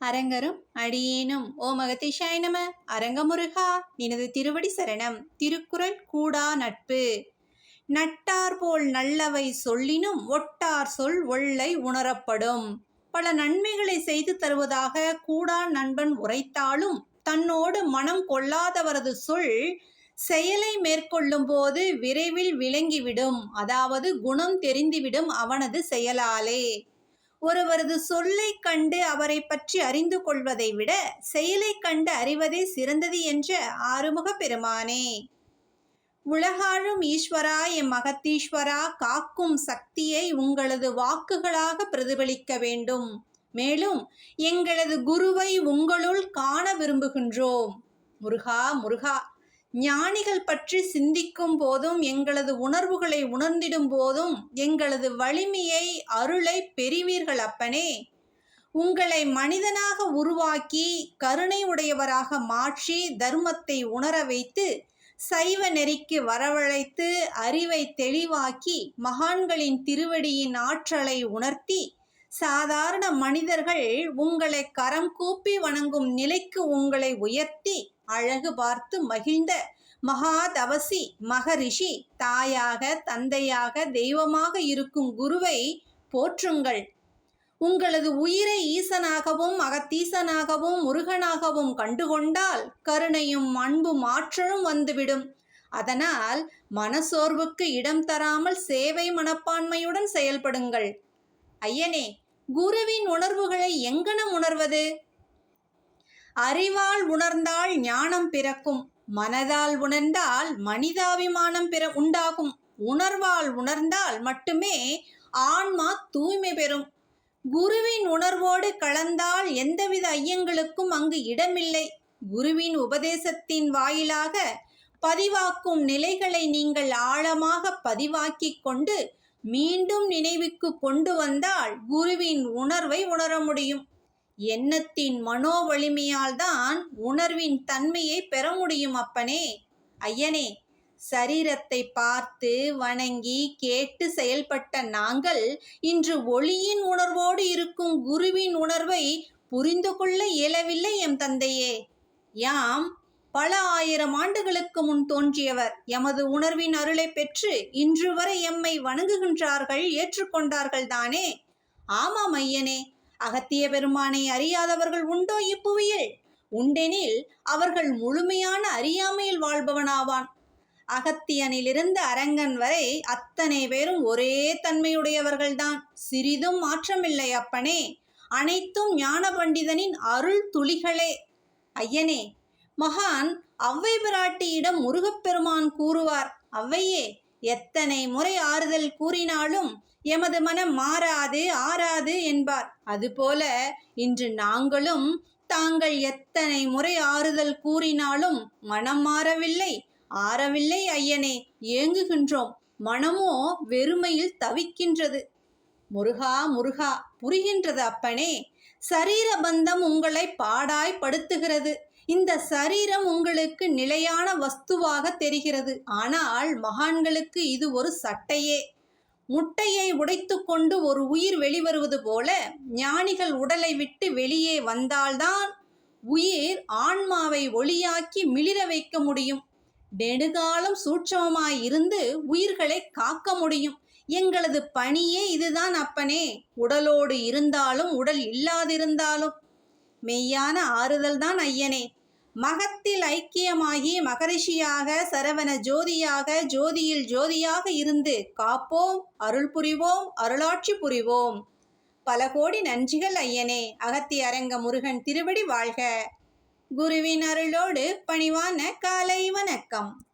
அரங்கரும் அடியேனும். ஓ மகதிஷாய நம. அரங்கமுருகா நினது திருவடி சரணம். திருக்குறள் கூடா நட்பு. நட்டார் போல் நல்லவை சொல்லினும் ஒட்டார் சொல் ஒல்லை உணரப்படும். பல நன்மைகளை செய்து தருவதாக கூடா நண்பன் உரைத்தாலும் தன்னோடு மனம் கொள்ளாதவரது சொல் செயலை மேற்கொள்ளும் போது விரைவில் விளங்கிவிடும். அதாவது குணம் தெரிந்துவிடும் அவனது செயலாலே. ஒருவரது சொல்லை கண்டு அவரை பற்றி அறிந்து கொள்வதை விட செயலை கண்டு அறிவதே சிறந்தது என்ற ஆறுமுக பெருமானே. உலகாழும் ஈஸ்வரா எம் மகத்தீஸ்வரா காக்கும் சக்தியை உங்களது வாக்குகளாக பிரதிபலிக்க வேண்டும். மேலும் எங்களது குருவை உங்களுள் காண விரும்புகின்றோம். முருகா முருகா ஞானிகள் பற்றி சிந்திக்கும் போதும் எங்களது உணர்வுகளை உணர்ந்திடும் போதும் எங்களது வலிமையை அருளை பெறுவீர்கள் அப்பனே. உங்களை மனிதனாக உருவாக்கி கருணை உடையவராக மாற்றி தர்மத்தை உணர வைத்து சைவ நெறிக்கு வரவழைத்து அறிவை தெளிவாக்கி மகான்களின் திருவடியின் ஆற்றலை உணர்த்தி சாதாரண மனிதர்கள் உங்களை கரம் கூப்பி வணங்கும் நிலைக்கு உங்களை உயர்த்தி அழகு பார்த்து மகிழ்ந்த மகாதவசி மகரிஷி தாயாக தந்தையாக தெய்வமாக இருக்கும் குருவை போற்றுங்கள். உங்களது உயிரை ஈசனாகவும் அகத்தீசனாகவும் முருகனாகவும் கண்டுகொண்டால் கருணையும் அன்பும் ஆற்றலும் வந்துவிடும். அதனால் மனசோர்வுக்கு இடம் தராமல் சேவை மனப்பான்மையுடன் செயல்படுங்கள். ஐயனே குருவின் உணர்வுகளை எங்கனம் உணர்வது? அறிவால் உணர்ந்தால் ஞானம் பிறக்கும் மனதால் உணர்ந்தால் மனிதாபிமானம் பிற உண்டாகும் உணர்வால் உணர்ந்தால் மட்டுமே ஆன்மா தூய்மை பெறும். குருவின் உணர்வோடு கலந்தால் எந்தவித ஐயங்களுக்கும் அங்கு இடமில்லை. குருவின் உபதேசத்தின் வாயிலாக பதிவாக்கும் நிலைகளை நீங்கள் ஆழமாக பதிவாக்கிக் கொண்டு மீண்டும் நினைவுக்கு கொண்டு வந்தால் குருவின் உணர்வை உணர முடியும். எண்ணத்தின் மனோ வலிமையால் தான் உணர்வின் தன்மையை பெற முடியும் அப்பனே. ஐயனே சரீரத்தை பார்த்து வணங்கி கேட்டு செயல்பட்ட நாங்கள் இன்று ஒளியின் உணர்வோடு இருக்கும் குருவின் உணர்வை புரிந்து கொள்ள இயலவில்லை எம் தந்தையே. யாம் பல ஆயிரம் ஆண்டுகளுக்கு முன் தோன்றியவர். எமது உணர்வின் அருளை பெற்று இன்று வரை எம்மை வணங்குகின்றார்கள் ஏற்றுக்கொண்டார்கள் தானே? ஆமாம் ஐயனே அகத்திய பெருமானை அறியாதவர்கள் உண்டோ இப்புவியில்? உண்டெனில் அவர்கள் முழுமையான அறியாமையில் வாழ்பவனாவான். அகத்தியனிலிருந்து அரங்கன் வரை அத்தனை பேரும் ஒரே தன்மையுடையவர்கள்தான் சிறிதும் மாற்றமில்லை அப்பனே. அனைத்தும் ஞான பண்டிதனின் அருள் துளிகளே. ஐயனே மகான் அவ்வை பிராட்டியிடம் முருகப்பெருமான் கூறுவார் அவ்வையே எத்தனை முறை ஆறுதல் கூறினாலும் எமது மனம் மாறாது ஆறாது என்பார். அதுபோல இன்று நாங்களும் தாங்கள் எத்தனை முறை ஆறுதல் கூறினாலும் மனம் மாறவில்லை ஆறவில்லை ஐயனே ஏங்குகின்றோம். மனமோ வெறுமையில் தவிக்கின்றது. முருகா முருகா புரிகின்றது அப்பனே சரீர பந்தம் உங்களை பாடாய் படுத்துகிறது இந்த சரீரம் உங்களுக்கு நிலையான வஸ்துவாக தெரிகிறது. ஆனால் மகான்களுக்கு இது ஒரு சட்டையே. முட்டையை உடைத்துக்கொண்டு ஒரு உயிர் வெளிவருவது போல ஞானிகள் உடலை விட்டு வெளியே வந்தால்தான் உயிர் ஆன்மாவை ஒளியாக்கி மிளிர வைக்க முடியும். நெடுகாலம் சூட்சமமாய் இருந்து உயிர்களை காக்க முடியும். எங்களது பணியே இதுதான் அப்பனே. உடலோடு இருந்தாலும் உடல் இல்லாதிருந்தாலும். மெய்யான ஆறுதல் தான் ஐயனே. மகத்தில் ஐக்கியமாகி மகரிஷியாக சரவண ஜோதியாக ஜோதியில் ஜோதியாக இருந்து காப்போம் அருள் புரிவோம் அருளாட்சி புரிவோம். பல கோடி நன்றிகள் ஐயனே. அகத்தி அரங்க முருகன் திருவடி வாழ்க. குருவின் அருளோடு பணிவான காலை வணக்கம்.